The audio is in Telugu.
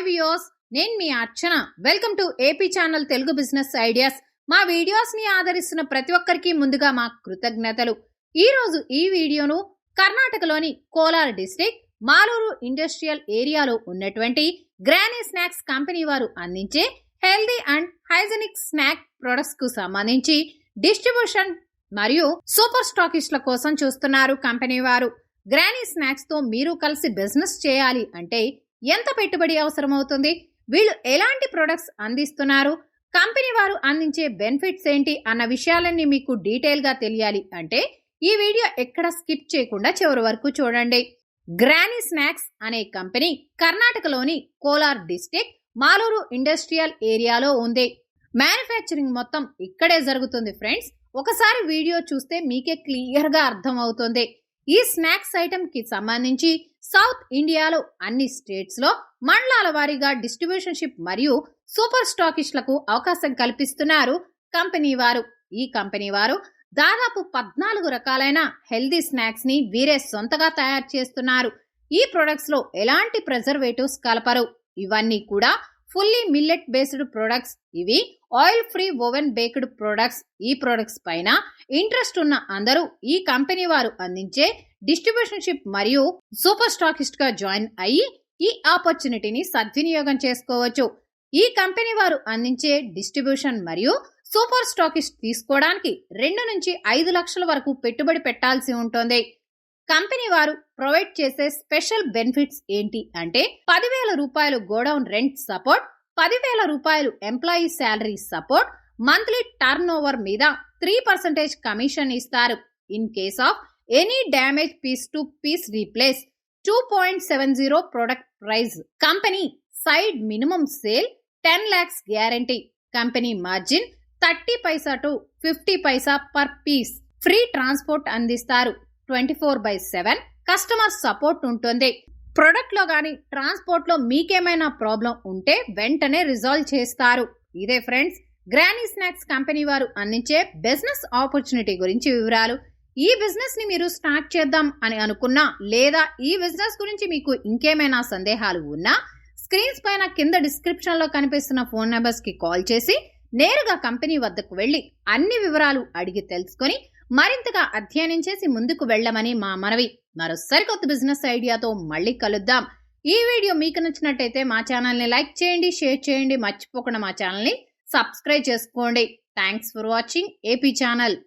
హాయ్ వియోస్ నేను మీ Archana. Welcome to AP channel Telugu business ideas మా వీడియోస్ని ఆదరిస్తున్న ప్రతి ఒక్కరికి ముందుగా మా కృతజ్ఞతలు. ఈ రోజు ఈ వీడియోను కర్ణాటకలోని కోలార్ డిస్టిక్ మాలూరు ఇండస్ట్రియల్ ఏరియాలో ఉన్నటువంటి గ్రానీ స్నాక్స్ కంపెనీ వారు అందించే హెల్దీ అండ్ హైజెనిక్ స్నాక్ ప్రొడక్ట్స్కు సంబంధించి డిస్ట్రిబ్యూషన్ మరియు సూపర్ స్టాకిస్ట్ల కోసం చూస్తున్నారు కంపెనీ వారు. గ్రానీ స్నాక్స్తో మీరు కలిసి బిజినెస్ చేయాలి అంటే ఎంత పెట్టుబడి అవసరమవుతుంది? వీళ్ళు ఎలాంటి ప్రొడక్ట్స్ అందిస్తున్నారు? కంపెనీ వారు అందించే బెనిఫిట్స్ ఏంటి? అన్న విషయాలన్నీ మీకు డీటెయిల్గా తెలియాలి అంటే ఈ వీడియో ఎక్కడ స్కిప్ చేయకుండా చివరి వరకు చూడండి. గ్రానీ స్నాక్స్ అనే కంపెనీ కర్ణాటకలోని కోలార్ డిస్టిక్ మాలూరు ఇండస్ట్రియల్ ఏరియాలో ఉంది. మ్యానుఫ్యాక్చరింగ్ మొత్తం ఇక్కడే జరుగుతుంది ఫ్రెండ్స్. ఒకసారి వీడియో చూస్తే మీకే క్లియర్గా అర్థం అవుతుంది ఈ స్నాక్స్ ఐటమ్కి సంబంధించి సౌత్ ఇండియాలో అన్ని స్టేట్స్లో మండలాల వారీగా డిస్ట్రిబ్యూషన్షిప్ మరియు సూపర్ స్టాకిష్లకు అవకాశం కల్పిస్తున్నారు కంపెనీ వారు. ఈ కంపెనీ వారు దాదాపు పద్నాలుగు రకాలైన హెల్దీ స్నాక్స్ని వీరే సొంతగా తయారు చేస్తున్నారు. ఈ ప్రొడక్ట్స్లో ఎలాంటి ప్రిజర్వేటివ్స్ కలపరు? ఇవన్నీ కూడా ఫుల్లీ మిల్లెట్ బేస్డ్ ప్రొడక్ట్స్ ఇవి oil free oven baked products ఈ ప్రొడక్ట్స్ పైన ఇంట్రెస్ట్ ఉన్న అందరూ ఈ కంపెనీ వారు అందించే డిస్ట్రిబ్యూషన్షిప్ మరియు సూపర్ స్టాకిస్ట్గా జాయిన్ అయ్యి ఈ ఆపర్చునిటీని సద్వినియోగం చేసుకోవచ్చు. ఈ కంపెనీ వారు అందించే డిస్ట్రిబ్యూషన్ మరియు సూపర్ స్టాకిస్ట్ తీసుకోవడానికి రెండు నుంచి ఐదు లక్షల వరకు పెట్టుబడి పెట్టాల్సి ఉంటుంది. కంపెనీ వారు ప్రొవైడ్ చేసే స్పెషల్ బెనిఫిట్స్ ఏంటి అంటే పదివేల రూపాయలు గోడౌన్ రెంట్ సపోర్ట్ పదివేల రూపాయలు employee salary support monthly turn over మీద త్రీ పర్సెంటేజ్ కమిషన్ ఇస్తారు. In case of any damage piece to piece replace two point seven zero product price company side minimum sale ten lakhs guarantee. Company margin thirty paisa to fifty paisa per piece. Free transport అందిస్తారు. Twenty four by seven customer support ఉంటుంది. ప్రొడక్ట్లో గానీ ట్రాన్స్పోర్ట్లో మీకేమైనా ప్రాబ్లం ఉంటే వెంటనే రిజాల్వ్ చేస్తారు. ఇదే ఫ్రెండ్స్ గ్రానీ స్నాక్స్ కంపెనీ వారు అందించే బిజినెస్ ఆపర్చునిటీ గురించి వివరాలు. ఈ బిజినెస్ని మీరు స్టార్ట్ చేద్దాం అని అనుకున్నా లేదా ఈ బిజినెస్ గురించి మీకు ఇంకేమైనా సందేహాలు ఉన్నా స్క్రీన్స్ పైన కింద డిస్క్రిప్షన్లో కనిపిస్తున్న ఫోన్ నెంబర్స్కి కాల్ చేసి నేరుగా కంపెనీ వద్దకు వెళ్ళి అన్ని వివరాలు అడిగి తెలుసుకొని మరింతగా అధ్యయనం చేసి ముందుకు వెళ్ళమని మా మనవి. మరో సరికొత్త బిజినెస్ ఐడియాతో మళ్ళీ కలుద్దాం. ఈ వీడియో మీకు నచ్చినట్టయితే మా ఛానల్ని లైక్ చేయండి షేర్ చేయండి. మర్చిపోకుండా మా ఛానల్ని సబ్స్క్రైబ్ చేసుకోండి. Thanks for watching AP channel.